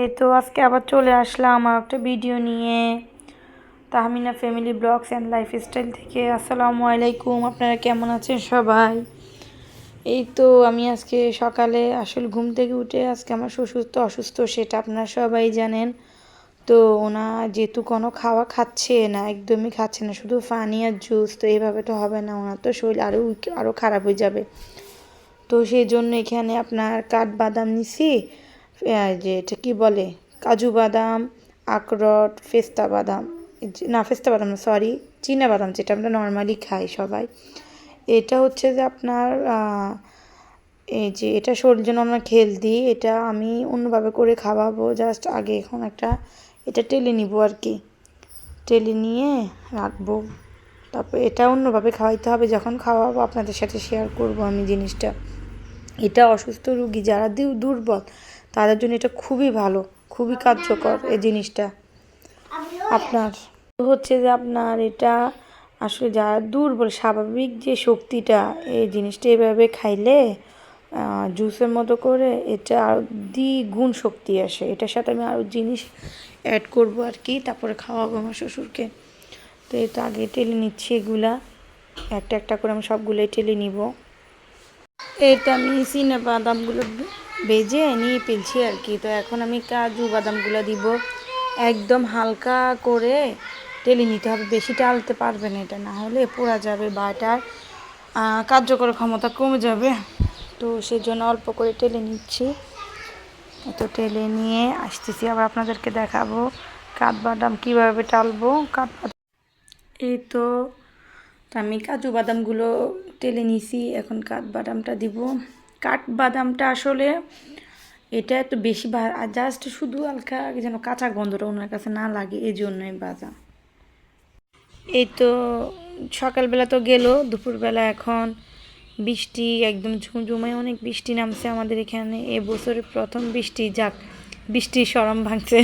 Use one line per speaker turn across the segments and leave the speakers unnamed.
এই তো আজকে আবার চলে আসলাম আমার একটা ভিডিও নিয়ে। Tahmina family vlogs and lifestyle থেকে। আসসালামু আলাইকুম, আপনারা কেমন আছেন সবাই? এই তো আমি আজকে সকালে আসলে ঘুম থেকে উঠে আজকে আমার শ্বশুর তো অসুস্থ, সেটা আপনারা সবাই জানেন। তো ওনা যেহেতু কোনো খাওয়া খাচ্ছে না, একদমই খাচ্ছে না, শুধু পানি আর জুস তো এইভাবে তো হবে না, ওনার তো শরীর আরও আরও খারাপ হয়ে যাবে। তো সেই জন্য এখানে আপনার কাঠবাদাম নিছি যে এটা কী বলে? কাজু বাদাম, আখরোট পেস্তা বাদাম না পেস্তা বাদাম সরি চীনা বাদাম যেটা আমরা নর্মালি খাই সবাই। এটা হচ্ছে যে আপনার এই যে এটা শরীরের জন্য আমরা হেলদি এটা আমি অন্যভাবে করে খাওয়াবো জাস্ট আগে এখন একটা এটা টেলে নিব আর কি। টেলে নিয়ে রাখব। তারপর এটা অন্যভাবে খাওয়াইতে হবে, যখন খাওয়াবো আপনাদের সাথে শেয়ার করব আমি জিনিসটা। এটা অসুস্থ রুগী, যারা দুর্বল তাদের জন্য এটা খুবই ভালো, খুবই কার্যকর এই জিনিসটা। আপনার হচ্ছে যে আপনার এটা আসলে যারা দুর্বল, স্বাভাবিক যে শক্তিটা, এই জিনিসটা এভাবে খাইলে জুসের মতো করে এটা আরও দ্বিগুণ শক্তি আসে। এটার সাথে আমি আরও জিনিস অ্যাড করব আর কি, তারপরে খাওয়াবো আমার শ্বশুরকে। তো এটা আগে টেলে নিচ্ছি এগুলা। একটা একটা করে আমি সবগুলোই টেলে নিব। তো আমি চিনে বাদামগুলো ভেজে নিয়ে ফেলছি আর কি। তো এখন আমি কাজু বাদামগুলো দিব। একদম হালকা করে টেলে নিতে হবে। বেশি টালতে পারবে না এটা, না হলে পোড়া যাবে বা এটার কার্যকর ক্ষমতা কমে যাবে। তো সেজন্য অল্প করে টেলে নিচ্ছি। তো টেলে নিয়ে আসতেছি। আবার আপনাদেরকে দেখাবো কাঠবাদাম কীভাবে টালবো। কাঠবাদাম এই তো তো আমি কাজু বাদামগুলো টেলে নিছি, এখন কাঠবাদামটা দিব। কাঠবাদামটা আসলে এটা একটু বেশি জাস্ট শুধু হালকা যেন কাঁচা গন্ধটা ওনার কাছে না লাগে এই জন্যই বাজা এই তো সকালবেলা তো গেল, দুপুরবেলা এখন বৃষ্টি একদম ঝুমঝুমায় অনেক বৃষ্টি নামছে আমাদের এখানে এ বছরের প্রথম বৃষ্টি যাক বৃষ্টির সরম ভাঙছে,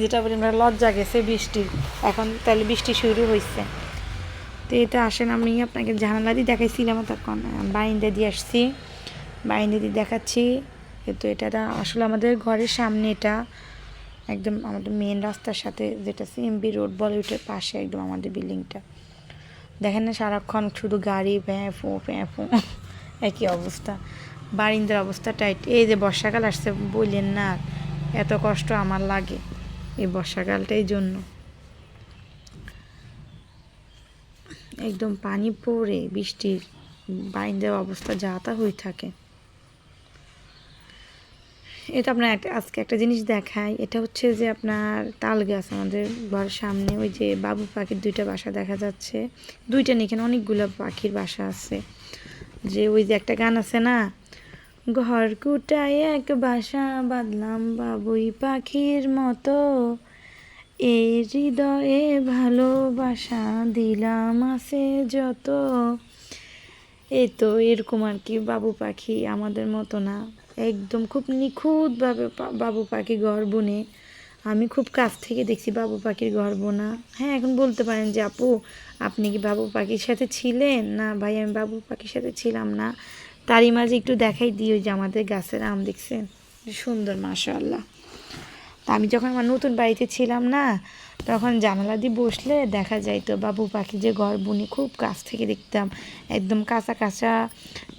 যেটা বলি আমরা লজ্জা গেছে বৃষ্টি এখন তাহলে বৃষ্টি শুরু হয়েছে তো এটা আসেন আমি আপনাকে জানালা দিয়ে দেখাইছিলাম তখন বাইন্দা দিয়ে আসছি বাইন্দা দিয়ে দেখাচ্ছি তো এটা আসলে আমাদের ঘরের সামনে এটা, একদম আমাদের মেন রাস্তার সাথে যেটা সিএমবি রোড বলিউডের পাশে একদম আমাদের বিল্ডিংটা। দেখেন না সারাক্ষণ শুধু গাড়ি প্যাঁ ফু প্যাঁ ফু, একই অবস্থা। বারিন্দার অবস্থা টাইট এই যে বর্ষাকাল আসছে, বললেন না, এত কষ্ট আমার লাগে এই বর্ষাকালটা, এই জন্য। একদম পানি পড়ে, বৃষ্টির বাইন্দের অবস্থা যা তা হয়ে থাকে। এটা আপনার আজকে একটা জিনিস দেখায় এটা হচ্ছে যে আপনার তাল গাছ আমাদের ঘরের সামনে, ওই যে বাবু পাখির দুইটা বাসা দেখা যাচ্ছে। দুইটা নেই এখানে অনেকগুলো পাখির বাসা আছে। যে ওই যে একটা গান আছে না, ঘর কুটায় এক বাসা বাঁধলাম বাবুই পাখির মতো। এই হৃদয়ে ভালোবাসা দিলাম আছে যত। এই তো এরকম আর কি বাবু পাখি আমাদের মতো না। একদম খুব নিখুঁতভাবে বাবু পাখি ঘর বনে আমি খুব কাছ থেকে দেখছি বাবু পাখির ঘর বোনা হ্যাঁ এখন বলতে পারেন যে আপু, আপনি কি বাবু পাখির সাথে ছিলেন? না ভাই, আমি বাবু পাখির সাথে ছিলাম না। তারই মাঝে একটু দেখাই দিই ওই যে আমাদের গাছের আম দেখছেন। সুন্দর, মাশাআল্লাহ। তা আমি যখন আমার নতুন বাড়িতে ছিলাম না, তখন জানালা দিয়ে বসলে দেখা যাইতো, বাবু, পাখি যে ঘর বুনি, খুব কাছ থেকে দেখতাম। একদম কাঁচা কাঁচা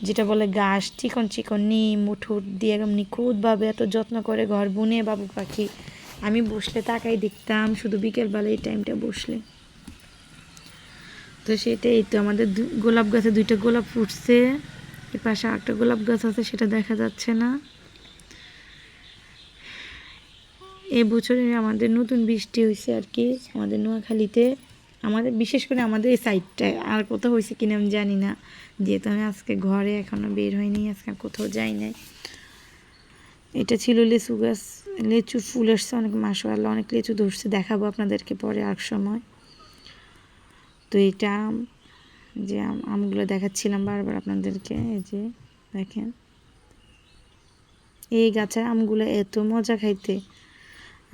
যেটা বলে গাছ চিকন চিকন নিম, মুঠুর দিয়ে একদম নিখুঁতভাবে এত যত্ন করে ঘর বুনে, বাবু, পাখি। আমি বসলে তাকাই দেখতাম, শুধু বিকেলবেলা এই টাইমটা বসলে। তো সেটাই তো আমাদের গোলাপ গাছে দুইটা গোলাপ ফুটছে এর পাশে একটা গোলাপ গাছ আছে, সেটা দেখা যাচ্ছে না। এই বছরে আমাদের নতুন বৃষ্টি হয়েছে আর কি, আমাদের নোয়াখালীতে। আমাদের, বিশেষ করে আমাদের এই সাইডটায় আর কোথাও হয়েছে কিনা আমি জানি না। যেহেতু আমি আজকে ঘরে এখনও বের হয়নি আজকে কোথাও যাই নাই। এটা ছিল লেচু গাছ, লিচু ফুল আসছে অনেক মাসওয়াল্লা অনেক লেচু ধরছে, দেখাবো আপনাদেরকে পরে আর সময়। তো এটা যে আম- আমগুলো দেখাচ্ছিলাম বারবার আপনাদেরকে, এই যে দেখেন। এই গাছের আমগুলো এত মজা খাইতে।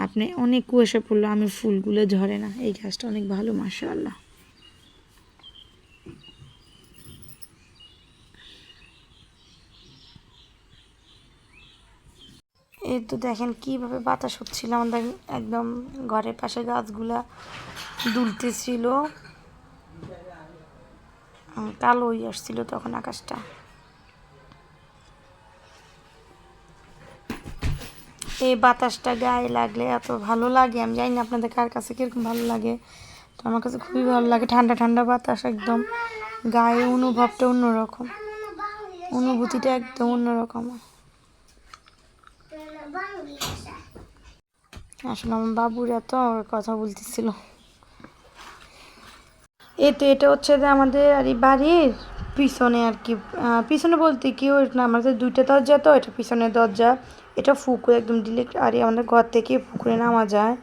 আপনি অনেক কুয়াশা পড়ল, আমি ফুলগুলো ঝরে না। এই গাছটা অনেক ভালো, মাশাআল্লাহ। এই তো দেখেন কীভাবে বাতাস হচ্ছিল, আমাদের একদম ঘরের পাশে গাছগুলা দুলতেছিল। কালো হয়ে আসছিল তখন আকাশটা। এই বাতাসটা গায়ে লাগলে এত ভালো লাগে। আমি জানি না আপনাদের কার কাছে কীরকম ভালো লাগে, তো আমার কাছে খুবই ভালো লাগে। ঠান্ডা ঠান্ডা বাতাস একদম। গায়ে অনুভবটা অন্যরকম। অনুভূতিটা একদম অন্যরকম। আসলে আমার বাবুরা তো আমার কথা বলতেছিল। এই তো এটা হচ্ছে যে আমাদের আর এই বাড়ির পিছনে আর কি পিছনে বলতে কি ওই না, আমাদের দুইটা দরজা তো, এটা পিছনের দরজা। এটা ফুকুর একদম ডিলেক্ট আর আমাদের ঘর থেকে পুকুরে নামা যায়